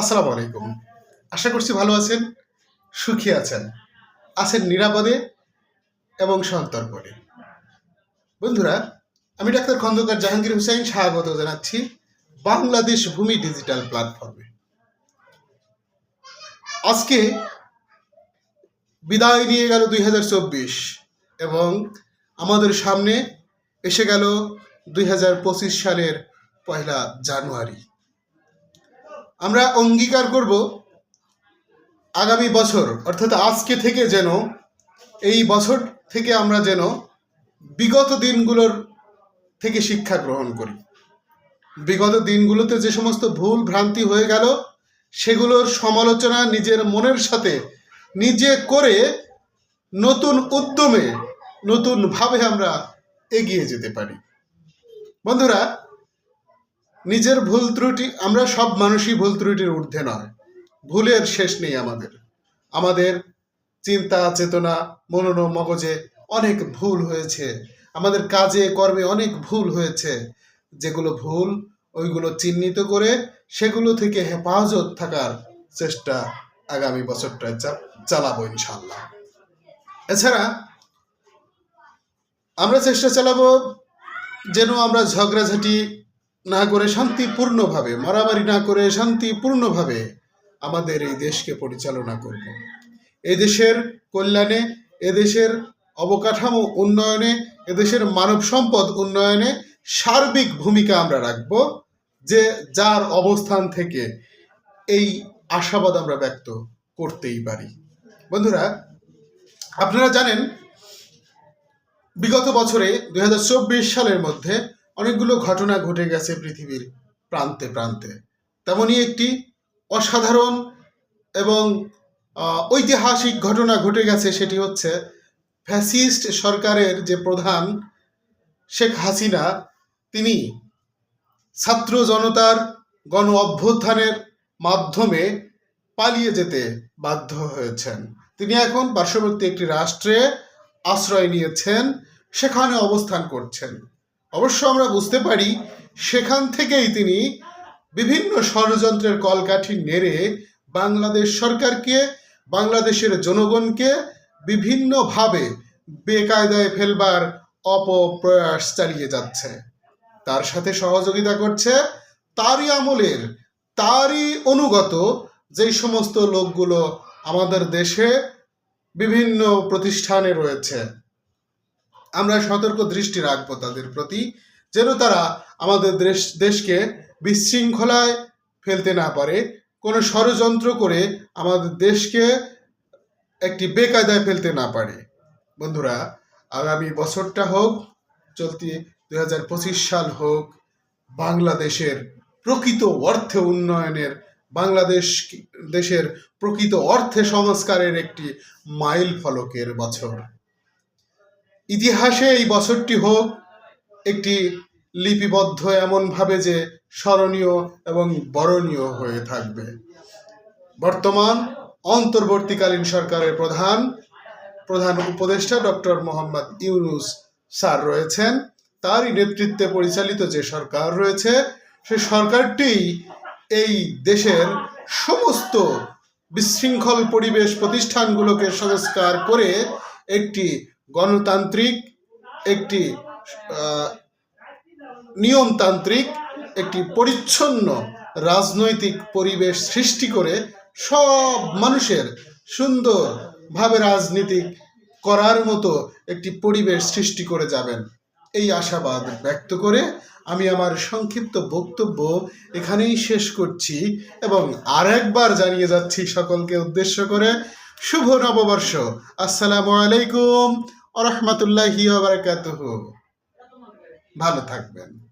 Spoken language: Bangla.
আসসালামু আলাইকুম। আশা করছি ভালো আছেন, সুখী আছেন আছেন নিরাপদে এবং সন্তর্পণে বন্ধুরা, আমি ডাক্তার খন্দকার জাহাঙ্গীর হুসাইন স্বাগত জানাচ্ছি বাংলাদেশ ভূমি ডিজিটাল প্ল্যাটফর্মে। আজকে বিদায় নিয়ে গেল দুই হাজার চব্বিশ এবং আমাদের সামনে এসে গেল দুই হাজার পঁচিশ সালের পয়লা জানুয়ারি। আমরা অঙ্গীকার করব আগামী বছর, অর্থাৎ আজকে থেকে যেন, এই বছর থেকে আমরা যেন বিগত দিনগুলোর থেকে শিক্ষা গ্রহণ করি। বিগত দিনগুলোতে যে সমস্ত ভুল ভ্রান্তি হয়ে গেল, সেগুলোর সমালোচনা নিজের মনের সাথে, নিজে করে নতুন উদ্যমে নতুনভাবে আমরা এগিয়ে যেতে পারি। বন্ধুরা নিজের ভুল ত্রুটি, আমরা সব মানুষই ভুল ত্রুটির ঊর্ধ্বে নয়। ভুলের শেষ নেই আমাদের। আমাদের চিন্তা, চেতনা মনন মগজে অনেক ভুল হয়েছে। আমাদের কাজে, কর্মে অনেক ভুল হয়েছে। যেগুলো ভুল, ওইগুলো চিহ্নিত করে সেগুলো থেকে হেফাজত থাকার চেষ্টা আগামী বছরটায় চা- চালাবো ইনশাল্লাহ এছাড়া আমরা চেষ্টা চালাবো যেন আমরা ঝগড়াঝাটি না করে শান্তিপূর্ণভাবে, মারামারি না করে শান্তিপূর্ণভাবে আমাদের এই দেশকে পরিচালনা করব। এই দেশের কল্যাণে, এদেশের অবকাঠামো উন্নয়নে, এদেশের মানব সম্পদ উন্নয়নে সার্বিক ভূমিকা আমরা রাখব, যে যার অবস্থান থেকে এই আশাবাদ আমরা ব্যক্ত করতেই পারি। বন্ধুরা, আপনারা জানেন, বিগত বছরে দু হাজার চব্বিশ সালের মধ্যে অনেকগুলো ঘটনা ঘটে গেছে পৃথিবীর প্রান্তে প্রান্তে। তেমনই একটি অসাধারণ এবং ঐতিহাসিক ঘটনা ঘটে গেছে সেটি হচ্ছে ফ্যাসিস্ট সরকারের যে প্রধান শেখ হাসিনা, তিনি ছাত্র জনতার গণ অভ্যুত্থানের মাধ্যমে পালিয়ে যেতে বাধ্য হয়েছেন। তিনি এখন পার্শ্ববর্তী একটি রাষ্ট্রে আশ্রয় নিয়েছেন, সেখানে অবস্থান করছেন। অবশ্য আমরা বুঝতে পারি সেখান থেকেই তিনি বিভিন্ন ষড়যন্ত্রের কলকাঠি নেড়ে বাংলাদেশ সরকারকে, বাংলাদেশের জনগণকে বিভিন্নভাবে বেকায়দায় ফেলবার অপপ্রয়াস চালিয়ে যাচ্ছে। তার সাথে সহযোগিতা করছে তারই আমলের, তারই অনুগত যেই সমস্ত লোকগুলো আমাদের দেশে বিভিন্ন প্রতিষ্ঠানে রয়েছে। আমরা সতর্ক দৃষ্টি রাখব তাদের প্রতি, যেন তারা আমাদের দেশ, দেশকে বিশৃঙ্খলায় ফেলতে না পারে। কোনো ষড়যন্ত্র করে আমাদের দেশকে একটি বেকায়দায় ফেলতে না পারে। বন্ধুরা, আগামী বছরটা হোক, চলতি দুই হাজার পঁচিশ সাল হোক, বাংলাদেশের প্রকৃত অর্থে উন্নয়নের, বাংলাদেশ দেশের প্রকৃত অর্থে সংস্কারের একটি মাইল ফলকের বছর। ইতিহাসে এই বছরটি হোক একটি লিপিবদ্ধ এমনভাবে যে স্মরণীয় এবং বরণীয় হয়ে থাকবে। বর্তমান অন্তর্বর্তীকালীন সরকারের প্রধান প্রধান উপদেষ্টা ডক্টর মোহাম্মদ ইউনুস স্যার রয়েছেন। তারই নেতৃত্বে পরিচালিত যে সরকার রয়েছে, সে সরকারটি এই দেশের সমস্ত বিশৃঙ্খল পরিবেশ প্রতিষ্ঠানগুলোকে সংস্কার করে একটি গণতান্ত্রিক একটি নিয়মতান্ত্রিক একটি পরিচ্ছন্ন রাজনৈতিক পরিবেশ সৃষ্টি করে সব মানুষের সুন্দরভাবে রাজনীতি করার মতো একটি পরিবেশ সৃষ্টি করে যাবেন। এই আশাবাদ ব্যক্ত করে আমি আমার সংক্ষিপ্ত বক্তব্য এখানেই শেষ করছি এবং আরেকবার জানিয়ে যাচ্ছি সকলকে উদ্দেশ্য করে শুভ নববর্ষ। আসসালামু আলাইকুম। রহমতুল্লাহি ভালো থাকবেন।